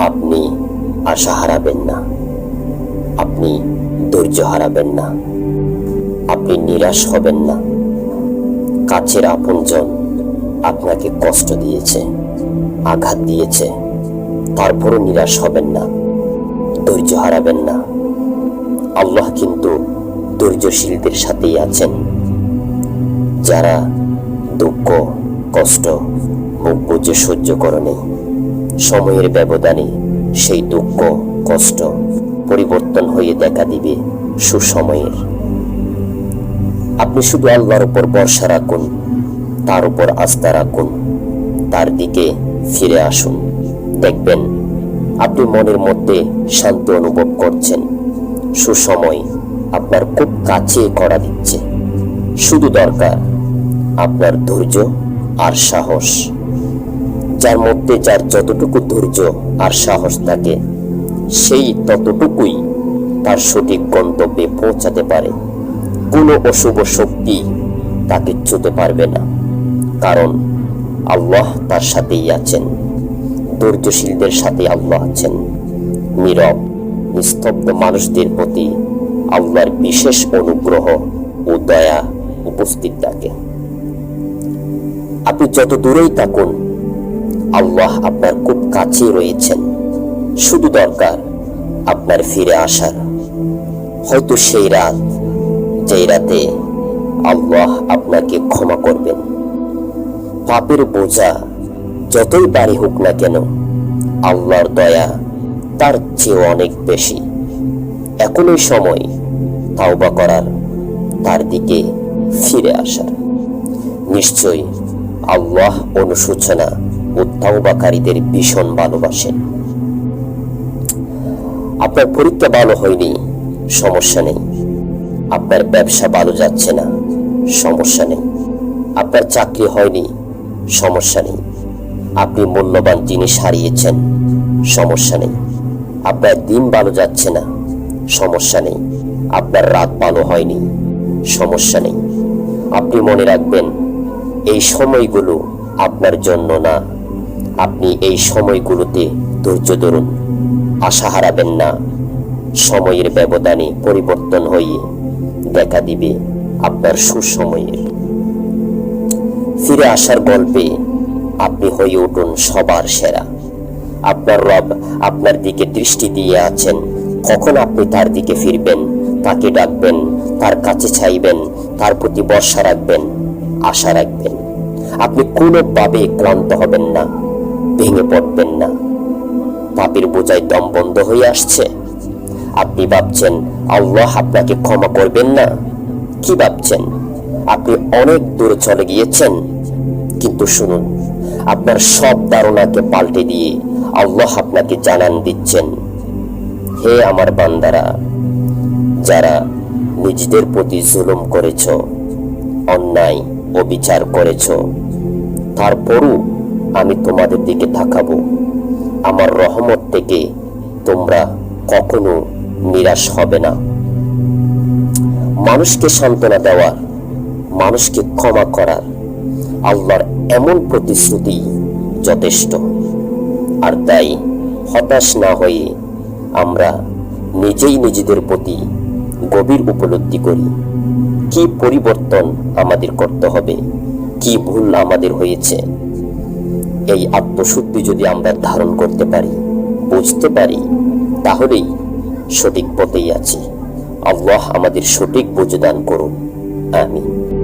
আপনি আশা হারাবেন না। আপনি ধৈর্য হারাবেন না। আপনি নিরাশ হবেন না। কাছের আপনজন আপনাকে কষ্ট দিয়েছে, আঘাত দিয়েছে, তারপরও নিরাশ হবেন না, ধৈর্য হারাবেন না। আল্লাহ কিন্তু ধৈর্যশীলদের সাথেই আছেন। যারা দুঃখ, কষ্ট মুখ বুঝে সহ্য করেনি। সময়ের ব্যবধানে সেই দুঃখ, কষ্ট পরিবর্তন হয়ে দেখা দিবে সুসময়ের। আপনি শুধু আল্লাহর উপর ভরসা রাখুন, তার উপর আস্থা রাখুন, তার দিকে ফিরে আসুন। দেখবেন, আপনি মনের মধ্যে শান্তি অনুভব করছেন। সুসময় আপনার খুব কাছে করা দিচ্ছে। শুধু দরকার আপনার ধৈর্য আর সাহস। যার মধ্যে যার যতটুকু ধৈর্য আর সাহস থাকে, সেই ততটুকুই তার সঠিক গন্তব্যে পৌঁছাতে পারে। কোনো অশুভ শক্তি তাকে ছুতে পারবে না, কারণ আল্লাহ তার সাথেই আছেন। ধৈর্যশীলদের সাথে আল্লাহ আছেন। নীরব, নিস্তব্ধ মানুষদের প্রতি আল্লাহর বিশেষ অনুগ্রহ ও দয়া উপস্থিত থাকে। আপনি যত দূরেই থাকুন আল্লাহ আপনার খুব কাছে রয়েছেন। শুধু দরকার আপনার ফিরে আসার। হয়তো সেই রাত যেই রাতে আল্লাহ আপনাকে ক্ষমা করবেন। পাপের বোঝা যতই বাড়ি হোক না কেন, আল্লাহর দয়া তার চেয়ে অনেক বেশি। এখনই সময় তাওবা করার, তার দিকে ফিরে আসার। নিশ্চয়ই আল্লাহ অনুশোচনা ও ভীষণ ভালোবাসেন। আপনার পরীক্ষা ভালো হয়নি, সমস্যা নেই। আপনার ব্যবসা ভালো যাচ্ছে না, সমস্যা নেই। আপনার চাকরি হয়নি, সমস্যা নেই। আপনি মূল্যবান জিনিস হারিয়েছেন, সমস্যা নেই। আপনার দিন ভালো যাচ্ছে না, সমস্যা নেই। আপনার রাত ভালো হয়নি, সমস্যা নেই। আপনি মনে রাখবেন, এই সময়গুলো আপনার জন্য না আপনি এই সময়গুলোতে ধৈর্য ধরুন। আশা হারাবেন না। সময়ের ব্যবধানে পরিবর্তন হয়ে দেখা দিবে আপনার সুসময়ের। ফিরে আসার গল্পে আপনি হয়ে উঠুন সবার সেরা। আপনার রব আপনার দিকে দৃষ্টি দিয়ে আছেন। কখন আপনি তার দিকে ফিরবেন, তাকে ডাকবেন, তার কাছে চাইবেন, তার প্রতি বর্ষা রাখবেন, আশা রাখবেন। আপনি কোনোভাবে ক্লান্ত হবেন না। ভেঙে পড়বেন না। পাপের বোঝায় দম বন্ধ হয়ে আসছে। আপনি ভাবছেন, আল্লাহ আপনাকে ক্ষমা করবেন না? কি ভাবছেন? আপনি অনেক দূরে চলে গিয়েছেন। কিন্তু শুনুন, আপনার সব ধারণাকে পাল্টে দিয়ে আল্লাহ আপনাকে জানান দিচ্ছেন। হে আমার বান্দারা, যারা নিজেদের প্রতি জুলুম করেছ, অন্যায়, অবিচার করেছ, তারপরও আমি তোমাদের দিকে তাকাবো। আমার রহমত থেকে তোমরা কখনো নিরাশ হবে না। মানুষকে সান্ত্বনা দেওয়ার, মানুষকে ক্ষমা করার আল্লাহর এমন প্রতিশ্রুতি যথেষ্ট। আর তাই হতাশ না হয়ে আমরা নিজেই নিজেদের প্রতি গভীর উপলব্ধি করি। কি পরিবর্তন আমাদের করতে হবে? কি ভুল আমাদের হয়েছে? এই আত্মশুদ্ধি যদি আমরা ধারণ করতে পারি, বুঝতে পারি, তাহলেই সঠিক পথেই আছি। আল্লাহ আমাদের সঠিক বুঝদান করুন। আমিন।